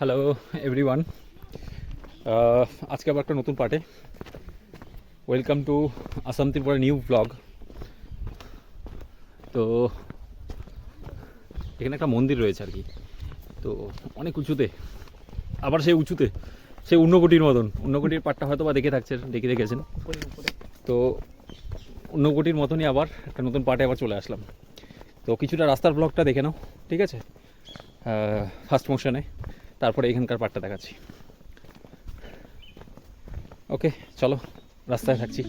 Hello everyone Uh, আজকে আবার একটা নতুন পার্টে। Welcome to Assam Tripura new blog তো এখানে একটা মন্দির রয়েছে আর কি। তো অনেক উঁচুতে আবার সেই উঁচুতে সেই উন্নকোটির মতন। উন্নকোটির পাটটা হয়তো বা দেখে থাকছেন দেখে দেখেছেন। তো উন্নকোটির মতনই আবার একটা নতুন পার্টে আবার চলে আসলাম। তো কিছুটা রাস্তার ব্লগটা দেখে নাও ঠিক আছে? ফার্স্ট মোশনে তারপরে এখানকার পার্টটা দেখাচ্ছি। ওকে চলো রাস্তায় থাকছি।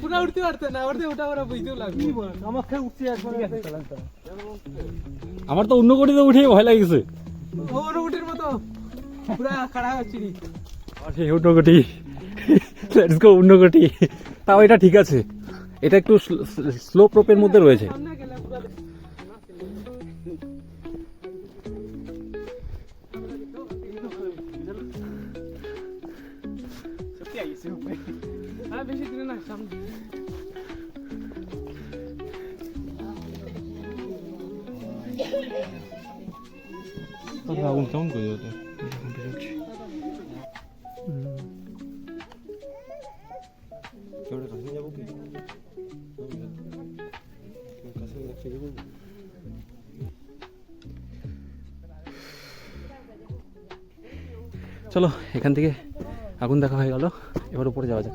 পুরা উঠতে পারতো না ওটা ওরা বুঝতেও লাগবে। আমাকে একবার আমার তো অন্য কোটিতে উঠে ভয় লাগছে। ওর উঠের মতো। পুরা খাড়া হচ্ছি সেই উন্নকোটি লেটস গো উন্নকোটি তাও এটা ঠিক আছে। এটা একটু স্লো প্রোপের মধ্যে রয়েছে। হ্যাঁ বেশি দিনে না সামনে আগুন কেমন করে ওটা চলো এখান থেকে আগুন দেখা হয়ে গেল। এবার উপরে যাওয়া যাক।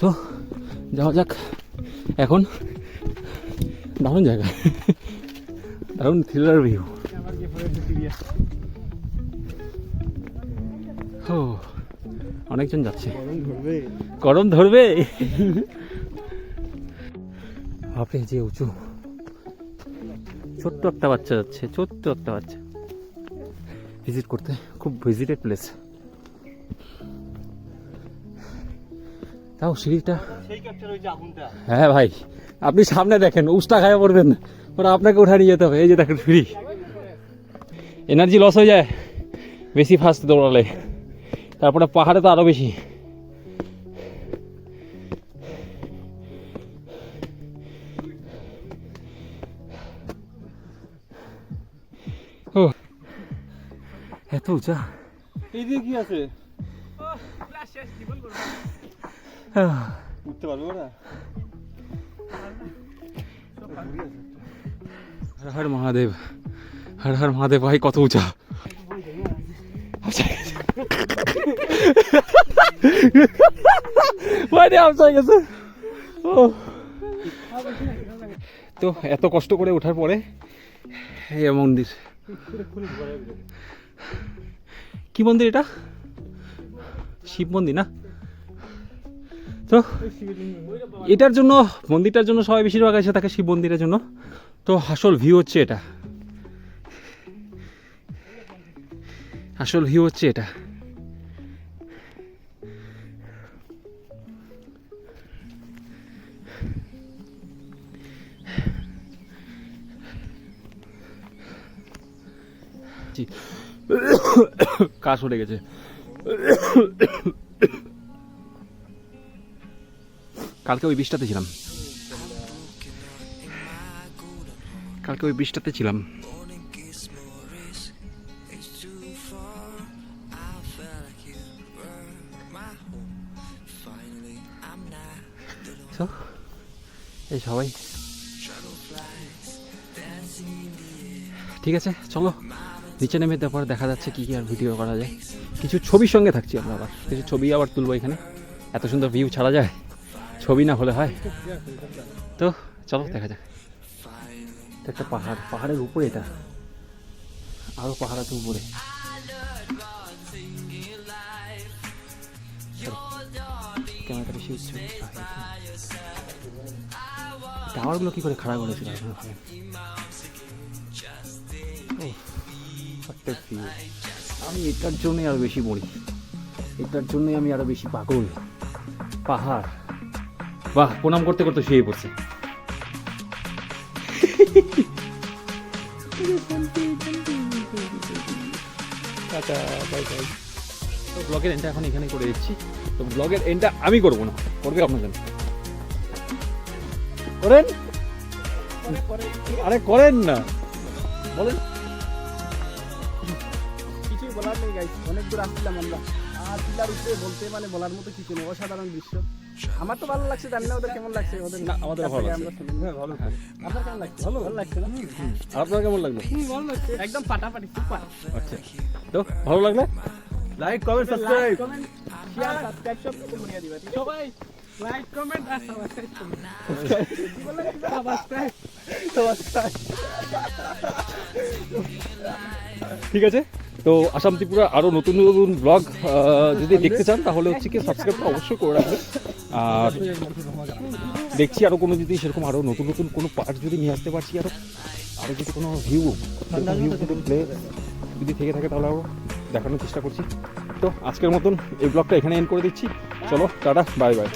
তো, যাওয়া যাক। এখন দারুণ জায়গা। দারুণ থ্রিলার ভিউ ও, অনেকজন যাচ্ছে। গরম ধরবে। বাপরে, যে উঁচু। ছোট্ট একটা বাচ্চা যাচ্ছে ছোট্ট একটা বাচ্চা। ভিজিট করতে খুব ভিজিটেড প্লেস তাও সিঁড়িটা হ্যাঁ ভাই আপনি সামনে দেখেন উষ্টা খায় পড়বেন। ওরা আপনাকে উঠা নিয়ে যেতে হবে এই যে দেখেন ফ্রি এনার্জি লস হয়ে যায় বেশি ফাস্ট দৌড়ালে। তারপরে পাহাড়ে তো আরও বেশি। এত উঁচা এই দিকে কি আছে? উঠতে পারবে ওরা হর হর মহাদেব হর হর মহাদেব ভাই কত উঁচা? গেছে। ও তো এত কষ্ট করে ওঠার পরে এই মন্দির। কি মন্দির এটা? শিব মন্দির না? তো এটার জন্য, মন্দিরটার জন্য সবাই বেশিরভাগ এসে থাকে শিব মন্দিরের জন্য। তো আসল ভিউ হচ্ছে এটা। আসল ভিউ হচ্ছে এটা। জি। কাশ উঠে গেছে। কালকে ওই বৃষ্টিতে ছিলাম। কালকে ওই বৃষ্টিতে ছিলাম। এই সবাই। ঠিক আছে, চলো। নিচে নেমে তারপর দেখা যাচ্ছে কি কি আর ভিডিও করা যায় কিছু ছবির সঙ্গে থাকছি আমরা আবার কিছু ছবি আবার তুলবো এখানে এত সুন্দর ভিউ ছাড়া যায় ছবি না হলে হয় তো চলো দেখা যাক একটা পাহাড় পাহাড়ের উপরে এটা আরও পাহাড় আছে উপরে টাওয়ারগুলো কি করে খাড়া করেছিল a view. আমি এটার জন্যই আরও বেশি মরি। এটার জন্যই আমি আরও বেশি পাগল। পাহাড়। বাহ, প্রণাম করতে করতে শুয়ে পড়ছে। তো ব্লগের এন্ডটা এখন এখানে করে দিচ্ছি। তো ব্লগের এন্ডটা আমি করব না, করবে আপনার। জন্য করেন? আরে করেন না। বলেন। বলার নেই গাইস অনেক দূর আসছিলাম আমরা। আর টিলার উপরে বলতে মানে বলার মতো কিছু নেই। অসাধারণ দৃশ্য। আমার তো ভালো লাগছে জানি না ওদের কেমন লাগছে ওদের না, আমাদের ভালো লাগছে। হ্যাঁ, ভালো আপনার কেমন লাগছে? ভালো। ভালো লাগছে না? আপনার কেমন লাগল? ভালো লাগছে। একদম ফাটাফাটি সুপার আচ্ছা। তো ভালো লাগল? Like comment subscribe comment share subscribe সব কিছু দিবা। সবাই লাইক কমেন্ট আর সাবস্ক্রাইব করুন সাবস্ক্রাইব সাবস্ক্রাইব ঠিক আছে? তো আসাম ত্রিপুরা আরও নতুন নতুন ব্লগ যদি দেখতে চান, তাহলে হচ্ছে কি সাবস্ক্রাইবটা অবশ্যই করে রাখবেন। আর দেখছি আরও কোনো যদি সেরকম আরও নতুন নতুন কোনো পার্ট যদি নিয়ে আসতে পারছি আরও আরও যদি কোনো ভিউ ভিউ প্লে যদি থেকে থাকে, তাহলে আরও দেখানোর চেষ্টা করছি। তো আজকের মতন এই ব্লগটা এখানে এন্ড করে দিচ্ছি। চলো, টাটা বাই বাই